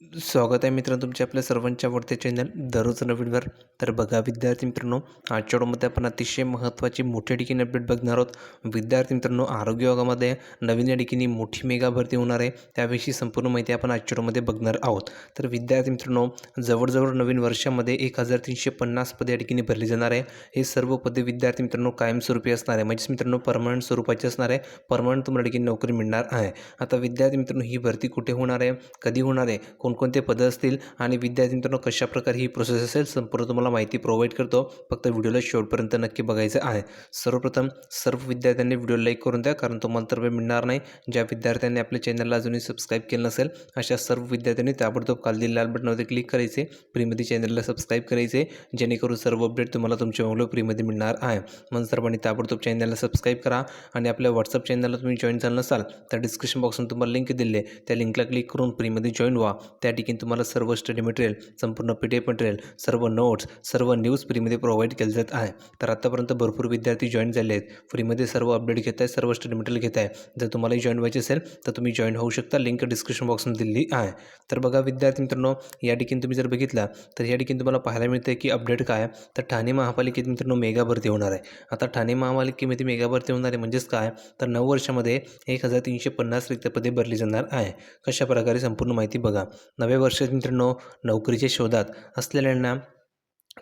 स्वागत आहे मित्रांनो तुमच्या आपल्या सर्वांच्या आवडत्या चॅनल दररोज नवीनवर. तर बघा विद्यार्थी मित्रांनो आजच्या व्हिडिओमध्ये आपण अतिशय महत्त्वाची मोठ्या ठिकाणी अपडेट बघणार आहोत. विद्यार्थी मित्रांनो आरोग्य विभागामध्ये नवीन या ठिकाणी मोठी मेगा भरती होणार आहे. त्याविषयी संपूर्ण माहिती आपण आजच्या व्हिडिओमध्ये बघणार आहोत. तर विद्यार्थी मित्रांनो जवळजवळ नवीन वर्षामध्ये एक हजार तीनशे पन्नास पदे या ठिकाणी भरली जाणार आहे. हे सर्व पदे विद्यार्थी मित्रांनो कायमस्वरूपी असणार आहे. म्हणजेच मित्रांनो परमनंट स्वरूपाची असणार आहे. परमनंट तुम्हाला ठिकाणी नोकरी मिळणार आहे. आता विद्यार्थी मित्रांनो ही भरती कुठे होणार आहे? कधी होणार आहे? कोणकोणते पदं असतील आणि विद्यार्थी मित्रांनो कशाप्रकारे ही प्रोसेस असेल संपूर्ण तुम्हाला माहिती प्रोव्हाइड करतो. फक्त व्हिडिओला शेवटपर्यंत नक्की बघायचं आहे. सर्वप्रथम सर्व विद्यार्थ्यांनी व्हिडिओ लाईक करून द्या कारण तुम्हाला तर वेळ मिळणार नाही. ज्या विद्यार्थ्यांनी आपल्या चॅनलला अजूनही सबस्क्राईब केलं नसेल अशा सर्व विद्यार्थ्यांनी ताबडतोब खाली लाल बटनावरती क्लिक करायचे. फ्रीमध्ये चॅनलला सबस्क्राईब करायचे. जेणेकरून सर्व अपडेट तुम्हाला तुमच्या मुलं फ्रीमध्ये मिळणार आहे. म्हणून सर्वांनी ताबडतोब चॅनलला सबस्क्राईब करा आणि आपल्या व्हॉट्सअप चॅनलला तुम्ही जॉईन झालं नसाल तर डिस्क्रिप्शन बॉक्समध्ये तुम्हाला लिंक दिली आहे. त्या लिंकला क्लिक करून फ्रीमध्ये जॉईन व्हा. त्या ठिकाणी तुम्हाला सर्व स्टडी मटेरियल संपूर्ण पी डी एफ मटेरियल सर्व नोट्स सर्व न्यूज फ्रीमध्ये प्रोव्हाइड केले जात आहे. तर आत्तापर्यंत भरपूर विद्यार्थी जॉईन झाले आहेत. फ्रीमध्ये सर्व अपडेट घेत आहे सर्व स्टडी मटेरियल घेत आहे. जर तुम्हाला जॉईन व्हायचे असेल तर तुम्ही जॉईन होऊ शकता. लिंक डिस्क्रिप्शन बॉक्समध्ये दिली आहे. तर बघा विद्यार्थी मित्रांनो या ठिकाणी तुम्ही जर बघितला तर या ठिकाणी तुम्हाला पाहायला मिळतं की अपडेट काय तर ठाणे महापालिकेत मित्रांनो मेगा भरती होणार आहे. आता ठाणे महापालिकेमध्ये मेगा भरती होणार आहे म्हणजेच काय? तर नऊ वर्षामध्ये एक हजार तीनशे पन्नास रिक्त पदे भरली जाणार आहे. कशा प्रकारे संपूर्ण माहिती बघा. नव्या वर्षात मित्रांनो नोकरीच्या शोधात असलेल्यांना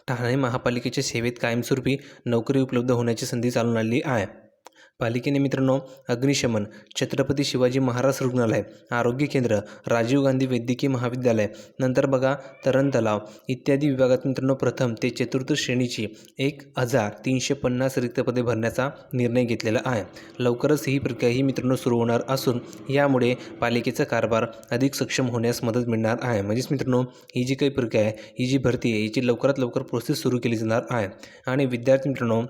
ठाणे महापालिकेच्या सेवेत कायमस्वरूपी नोकरी उपलब्ध होण्याची संधी चालून आली आहे. पालिकेने मित्रांनो अग्निशमन छत्रपती शिवाजी महाराज रुग्णालय आरोग्य केंद्र राजीव गांधी वैद्यकीय महाविद्यालय नंतर बघा तरण तलाव इत्यादी विभागात मित्रांनो प्रथम ते चतुर्थ श्रेणीची एक हजार तीनशे पन्नास रिक्त पदे भरण्याचा निर्णय घेतलेला आहे. लवकरच ही प्रक्रिया ही मित्रांनो सुरू होणार असून यामुळे पालिकेचा कारभार अधिक सक्षम होण्यास मदत मिळणार आहे. म्हणजेच मित्रांनो ही जी काही प्रक्रिया आहे ही जी भरती आहे हिची लवकरात लवकर प्रोसेस सुरू केली जाणार आहे. आणि विद्यार्थी मित्रांनो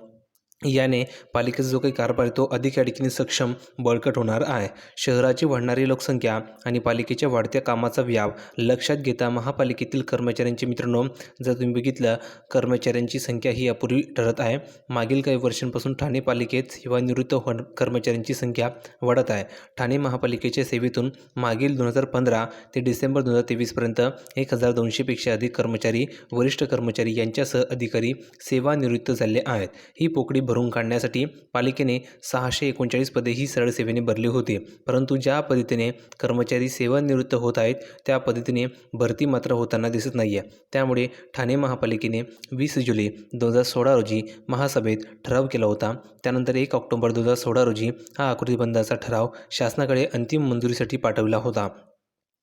याने पालिकेचा जो काही कारभार आहे तो अधिक या सक्षम बळकट होणार आहे. शहराची वाढणारी लोकसंख्या आणि पालिकेच्या वाढत्या कामाचा व्याप लक्षात घेता महापालिकेतील कर्मचाऱ्यांची मित्रांनो जर तुम्ही बघितलं कर्मचाऱ्यांची संख्या ही अपुरी ठरत आहे. मागील काही वर्षांपासून ठाणे पालिकेत सेवानिवृत्त होण कर्मचाऱ्यांची संख्या वाढत आहे. ठाणे महापालिकेच्या सेवेतून मागील दोन हजार पंधरा ते डिसेंबर दोन हजार तेवीसपर्यंत एक हजार दोनशेपेक्षा अधिक कर्मचारी वरिष्ठ कर्मचारी यांच्यासह अधिकारी सेवानिवृत्त झाले आहेत. ही पोकळी भरून काढण्यासाठी पालिकेने सहाशे एकोणचाळीस पदे ही सरळ सेवेने भरली होती. परंतु ज्या पद्धतीने कर्मचारी सेवानिवृत्त होत आहेत त्या पद्धतीने भरती मात्र होताना दिसत नाही आहे त्यामुळे ठाणे महापालिकेने वीस जुलै दोन हजार सोळा रोजी महासभेत ठराव केला होता. त्यानंतर एक ऑक्टोबर दोन हजार सोळा रोजी हा आकृतीबंधाचा ठराव शासनाकडे अंतिम मंजुरीसाठी पाठविला होता.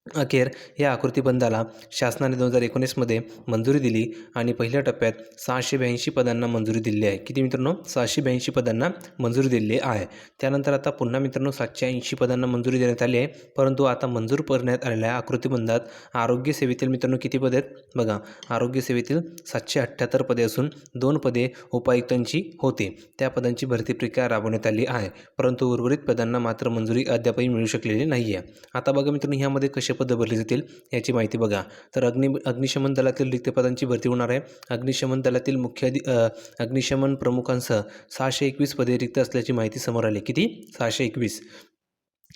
अखेर या आकृतीबंधाला शासनाने दोन हजार एकोणीसमध्ये मंजुरी दिली आणि पहिल्या टप्प्यात सहाशे ब्याऐंशी पदांना मंजुरी दिली आहे. किती मित्रांनो? सहाशे ब्याऐंशी पदांना मंजुरी दिली आहे. त्यानंतर आता पुन्हा मित्रांनो सातशे ऐंशी पदांना मंजुरी देण्यात आली आहे. परंतु आता मंजूर करण्यात आलेल्या आकृतीबंधात आरोग्य सेवेतील मित्रांनो किती पदे आहेत? बघा आरोग्य सेवेतील सातशे अठ्ठ्याहत्तर पदे असून दोन पदे उपायुक्तांची होते. त्या पदांची भरती प्रक्रिया राबवण्यात आली आहे. परंतु उर्वरित पदांना मात्र मंजुरी अद्यापही मिळू शकलेली नाही आहे आता बघा मित्रांनो ह्यामध्ये कशा पदं भरली जातील याची माहिती बघा. तर अग्नि अग्निशमन दलातील रिक्त पदांची भरती होणार आहे. अग्निशमन दलातील मुख्य अधि अग्निशमन प्रमुखांसह सहाशे एकवीस पदे रिक्त असल्याची माहिती समोर आली. किती? सहाशे एकवीस.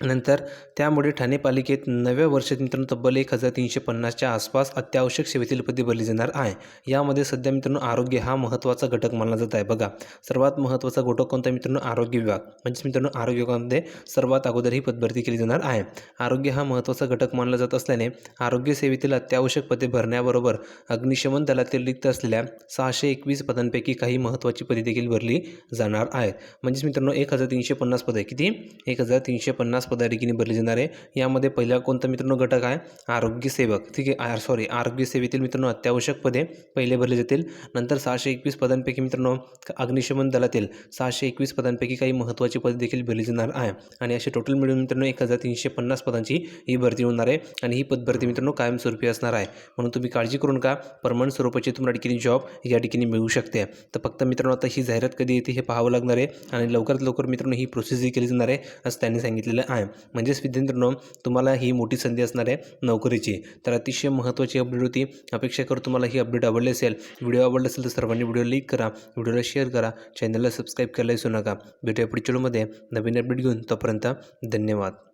नंतर त्यामुळे ठाणे पालिकेत नव्या वर्षात मित्रांनो तब्बल एक हजार तीनशे पन्नासच्या आसपास अत्यावश्यक सेवेतील पदे भरली जाणार आहे. यामध्ये सध्या मित्रांनो आरोग्य हा महत्त्वाचा घटक मानला जात आहे. बघा सर्वात महत्त्वाचा घटक कोणता मित्रांनो? आरोग्य विभाग. म्हणजेच मित्रांनो आरोग्य विभागामध्ये सर्वात अगोदर ही पदभरती केली जाणार आहे. आरोग्य हा महत्त्वाचा घटक मानला जात असल्याने आरोग्य सेवेतील अत्यावश्यक पदे भरण्याबरोबर अग्निशमन दलातील रिक्त असलेल्या सहाशे एकवीस पदांपैकी काही महत्त्वाची पदे देखील भरली जाणार आहेत. म्हणजेच मित्रांनो एक हजार तीनशे पन्नास पदे किती? एक हजार तीनशे पन्नास पदा भरले भरली जाणार आहे. यामध्ये पहिला कोणता मित्रांनो घटक आहे? आरोग्य सेवक. ठीक आहे आर सॉरी आरोग्य सेवेतील मित्रांनो अत्यावश्यक पदे पहिले भरले जातील. नंतर सहाशे एकवीस पदांपैकी मित्रांनो अग्निशमन दलातील सहाशे एकवीस पदांपैकी काही महत्त्वाची पदे देखील भरली जाणार आहे. आणि असे टोटल मिळून मित्रांनो एक हजार तीनशे पन्नास पदांची ही भरती होणार आहे आणि ही पदभरती मित्रांनो कायमस्वरूपी असणार आहे. म्हणून तुम्ही काळजी करून का? परमनंट स्वरूपाची तुम्हाला ठिकाणी जॉब या ठिकाणी मिळू शकते. तर फक्त मित्रांनो आता ही जाहिरात कधी येते हे पाहावं लागणार आहे आणि लवकरात लवकर मित्रांनो ही प्रोसेस ही केली जाणार आहे असं त्यांनी सांगितलेलं आहे. आहे. म्हणजेच विद्यार्थ्यांनो तुम्हाला ही मोठी संधी असणार आहे नोकरीची. तर अतिशय महत्त्वाची अपडेट होती. अपेक्षा करू तुम्हाला ही अपडेट आवडली असेल व्हिडिओ आवडला असेल तर सर्वांनी व्हिडिओ लाईक करा व्हिडिओला शेअर करा चॅनलला सबस्क्राईब करायला विसरू नका. भेटूया पुढच्या व्हिडिओमध्ये नवीन अपडेट घेऊन तोपर्यंत धन्यवाद.